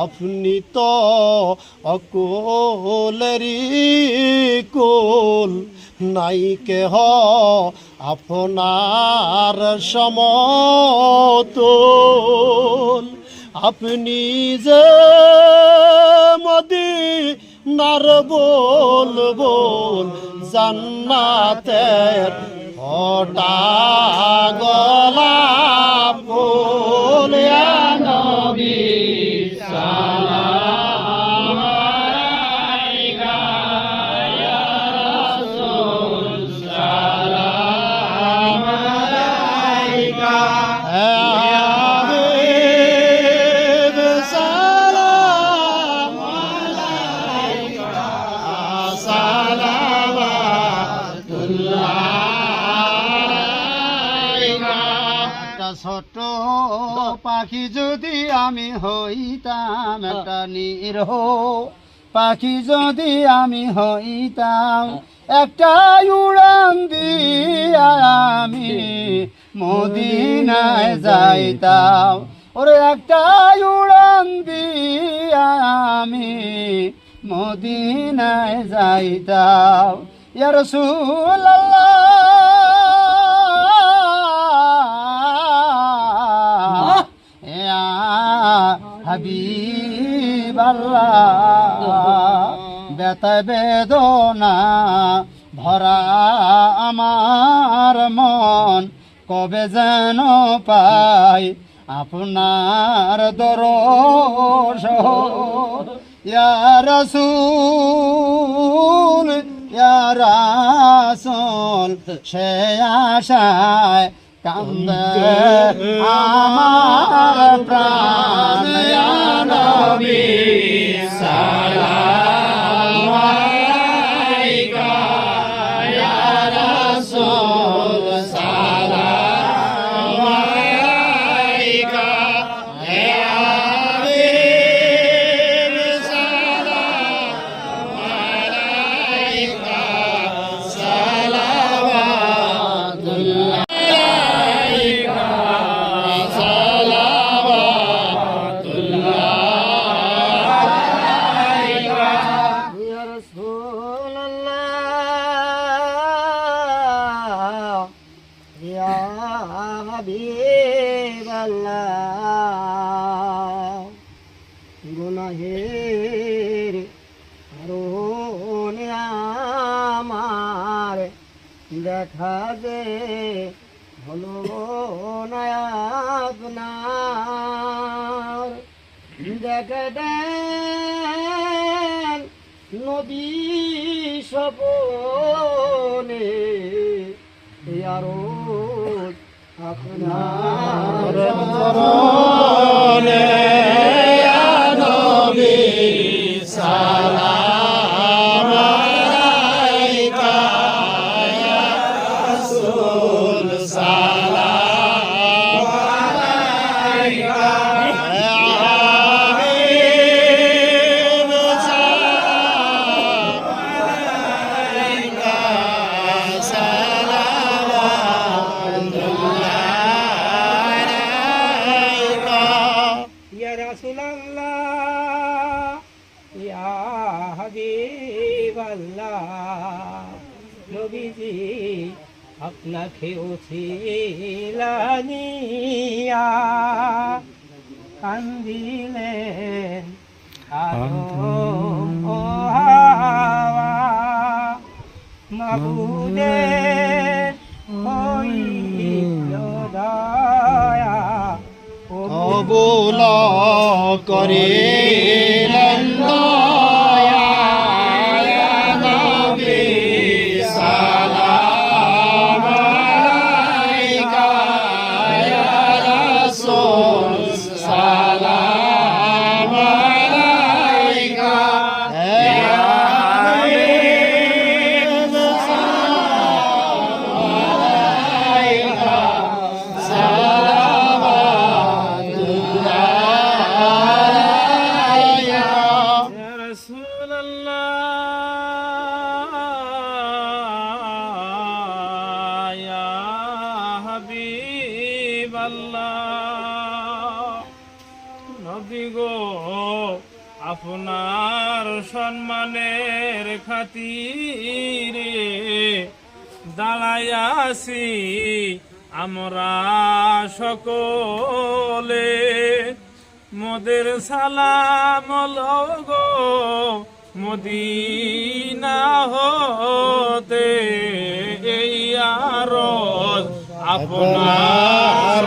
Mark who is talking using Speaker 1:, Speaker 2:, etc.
Speaker 1: আপনি তো অকুলেরি কুল নাই কেহ আপনার সমতুল আপনি যে মদি নার বল বল জান্নাতের ফটা গলা ফুল নবী।
Speaker 2: ছোট পাখি যদি আমি হইতাম একটা নিরহ পাখি যদি আমি হইতাম একটা উড়ান দিয়া আমি মদিনায় যাইতাম। ওরে একটা উড়ান দিয়া আমি মদিনায় যাইতাম। ইয়া রাসূলুল্লাহ হাবিবাল্লাহ বেতা বেদনা ভরা আমার মন। কবে যেন পাই আপনার দরস ইয়া রাসূল ইয়া রাসূল, সে আশায় কান্দে আমার প্রাণ ইয়া
Speaker 1: কারণে আমার। দেখা যে হলো না আপনার। দেখা সপনে আরও আপনার নবীজি আপনাকে ওছিলানিয়া কান্দিলেন আদম ও হাওয়া।
Speaker 2: হাবিব
Speaker 3: আল্লাহ। গো, আপনার সম্মানের খাতিরে দাঁড়াইয়াছি আমরা সকলে। মোদের সালাম লগো মদিনা হতে এই আর আপনার